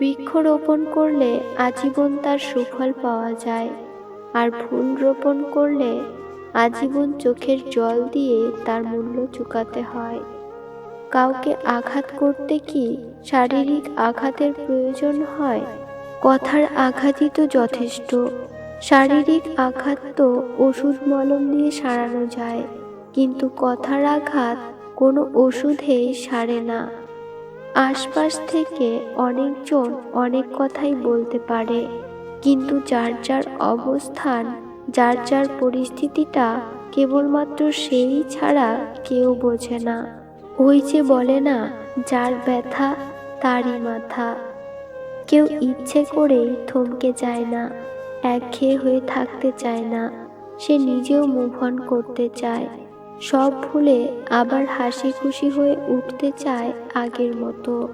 বৃক্ষরোপণ করলে আজীবন তার সুফল পাওয়া যায়, আর ফুল রোপণ করলে আজীবন চোখের জল দিয়ে তার মূল্য চুকাতে হয়। কাউকে আঘাত করতে কি শারীরিক আঘাতের প্রয়োজন হয়? কথার আঘাতই তো যথেষ্ট। শারীরিক আঘাত তো ওষুধ মলম দিয়ে সারানো যায়, কিন্তু কথার আঘাত কোনো ওষুধেই সারে না। আশপাশ থেকে অনেকজন অনেক কথাই বলতে পারে। কিন্তু যার যার অবস্থান, যার যার পরিস্থিতিটা কেবলমাত্র সেই ছাড়া কেউ বোঝে না। ওই যে বলে না, যার ব্যথা, তারই মাথা। কেউ ইচ্ছে করেই থমকে যায় না, একঘেয়ে হয়ে থাকতে চায় না। সে নিজেও মুভ অন করতে চায়। সব ভুলে আবার হাসি খুশি হয়ে উঠতে চায় আগের মতো।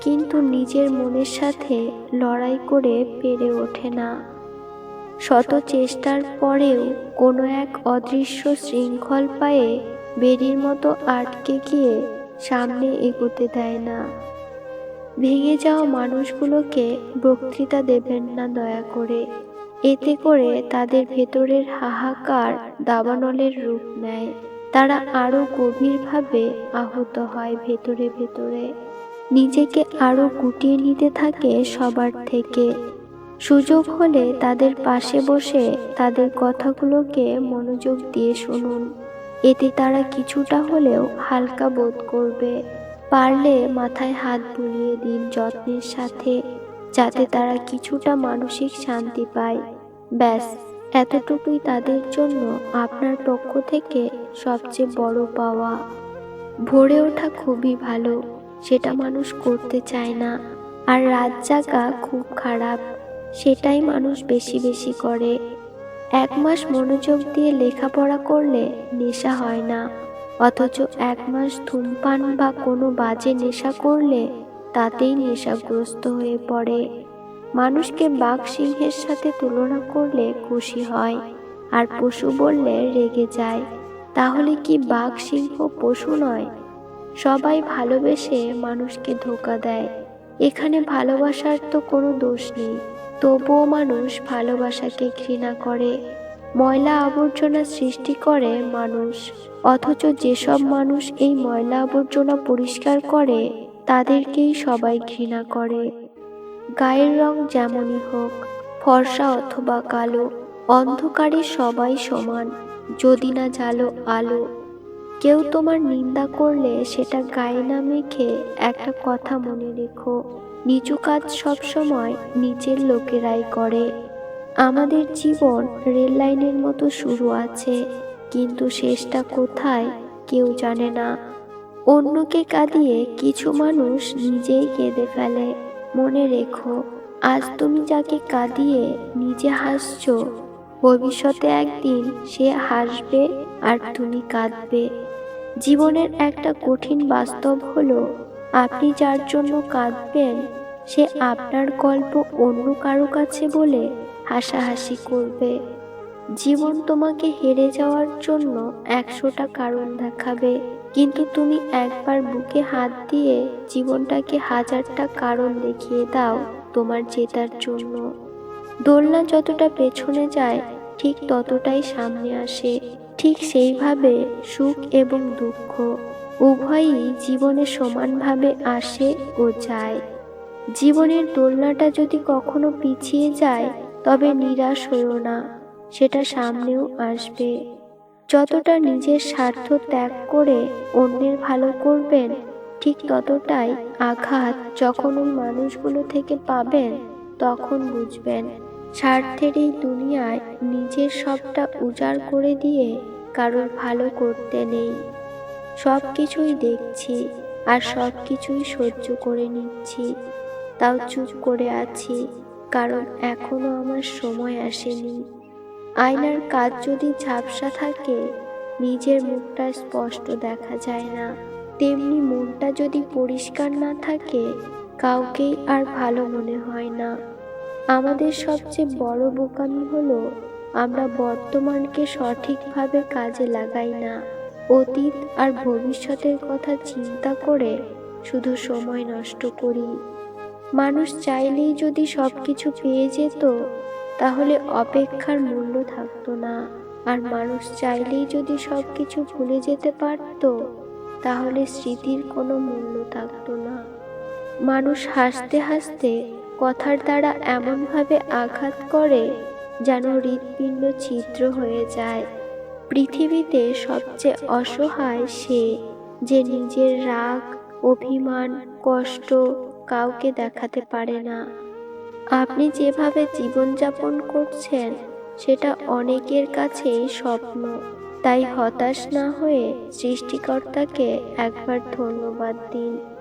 কিন্তু নিজের মনের সাথে লড়াই করে পেরে ওঠে না। শত চেষ্টার পরেও কোনো এক অদৃশ্য শৃঙ্খল পায়ে বেরির মতো আটকে গিয়ে সামনে এগোতে দেয় না। ভেঙে যাওয়া মানুষগুলোকে বক্তৃতা দেবেন না দয়া করে। এতে করে তাদের ভেতরের হাহাকার দাবানলের রূপ নেয়। তারা আরও গভীরভাবে আহত হয় ভেতরে ভেতরে। নিজেকে আরও গুটিয়ে নিতে থাকে সবার থেকে। সুযোগ হলে তাদের পাশে বসে তাদের কথাগুলোকে মনোযোগ দিয়ে শুনুন। এতে তারা কিছুটা হলেও হালকা বোধ করবে। পারলে মাথায় হাত বুলিয়ে দিন যত্নের সাথে, যাতে তারা কিছুটা মানসিক শান্তি পায়। ব্যাস। এতটুকুই তাদের জন্য আপনার পক্ষ থেকে সবচেয়ে বড় পাওয়া। ভোরে ওঠা খুবই ভালো, সেটা মানুষ করতে চায় না। আর রাত জাগা খুব খারাপ, সেটাই মানুষ বেশি বেশি করে। এক মাস মনোযোগ দিয়ে লেখাপড়া করলে নেশা হয় না, অথচ এক মাস ধূমপান বা কোনো বাজে নেশা করলে তাতেই নেশাগ্রস্ত হয়ে পড়ে। মানুষকে বাঘ সিংহের সাথে তুলনা করলে খুশি হয় আর পশু বললে রেগে যায়। তাহলে কি বাঘ সিংহ পশু নয়? সবাই ভালোবেসে মানুষকে ধোকা দেয়। এখানে ভালোবাসার তো কোনো দোষ নেই। তবুও মানুষ ভালোবাসাকে ঘৃণা করে। ময়লা আবর্জনা সৃষ্টি করে মানুষ। অথচ যেসব মানুষ এই ময়লা আবর্জনা পরিষ্কার করে, তাদেরকেই সবাই ঘৃণা করে। গায়ের রং যেমনই হোক, ফর্সা অথবা কালো, অন্ধকারে সবাই সমান, যদি না জালো আলো। কেউ তোমার নিন্দা করলে সেটা গায়ে না মেখে একটা কথা মনে রেখো, নিচু কাজ সবসময় নিচের লোকেরাই করে। আমাদের জীবন রেল লাইনের মতো শুরু আছে, কিন্তু শেষটা কোথায় কেউ জানে না। অন্যকে কাঁদিয়ে কিছু মানুষ নিজেই কেঁদে ফেলে। মনে রেখো, আজ তুমি যাকে কাঁদিয়ে নিজে হাসছো, ভবিষ্যতে একদিন সে হাসবে আর তুমি কাঁদবে। জীবনের একটা কঠিন বাস্তব হলো, আপনি যার জন্য কাঁদবেন, সে আপনার গল্প অন্য কারও কাছে বলে হাসাহাসি করবে। জীবন তোমাকে হেরে যাওয়ার জন্য একশোটা কারণ দেখাবে। কিন্তু তুমি একবার বুকে হাত দিয়ে জীবনটাকে হাজারটা কারণ দেখিয়ে দাও তোমার জেতার জন্য। দোলনা যতটা পেছনে যায়, ঠিক ততটাই সামনে আসে। ঠিক সেইভাবে সুখ এবং দুঃখ উভয়ই জীবনে সমানভাবে আসে ও যায়। জীবনের দোলনাটা যদি কখনো পিছিয়ে যায়, তবে নিরাশ হইও না, সেটা সামনেও আসবে। যতটা নিজের স্বার্থ ত্যাগ করে অন্যের ভালো করবেন, ঠিক ততটাই আঘাত যখন ওই মানুষগুলো থেকে পাবেন, তখন বুঝবেন। স্বার্থের এই দুনিয়ায় নিজের সবটা উজাড় করে দিয়ে কারোর ভালো করতে নেই। সব কিছুই দেখছি আর সব কিছুই সহ্য করে নিচ্ছি। তাও চুপ করে আছি, কারণ এখনও আমার সময় আসেনি। আয়নার কাজ যদি ঝাপসা থাকে, নিজের মুখটা স্পষ্ট দেখা যায় না। তেমনি মনটা যদি পরিষ্কার না থাকে কাউকেই আর ভালো মনে হয় না। আমাদের সবচেয়ে বড় বোকামি হলো, আমরা বর্তমানকে সঠিকভাবে কাজে লাগাই না। অতীত আর ভবিষ্যতের কথা চিন্তা করে শুধু সময় নষ্ট করি। মানুষ চাইলেই যদি সব কিছু পেয়ে যেত তাহলে অপেক্ষার মূল্য থাকতো না। আর মানুষ চাইলেই যদি সব কিছু ভুলে যেতে পারতো, তাহলে স্মৃতির কোনো মূল্য থাকতো না। মানুষ হাসতে হাসতে কথার দ্বারা এমনভাবে আঘাত করে যেন হৃৎপিণ্ড ছিদ্র হয়ে যায়। পৃথিবীতে সবচেয়ে অসহায় সে যে নিজের রাগ, অভিমান, কষ্ট কাউকে দেখাতে পারে না। আপনি যেভাবে জীবনযাপন করছেন, সেটা অনেকের কাছেই স্বপ্ন। তাই হতাশ না হয়ে সৃষ্টিকর্তাকে একবার ধন্যবাদ দিন।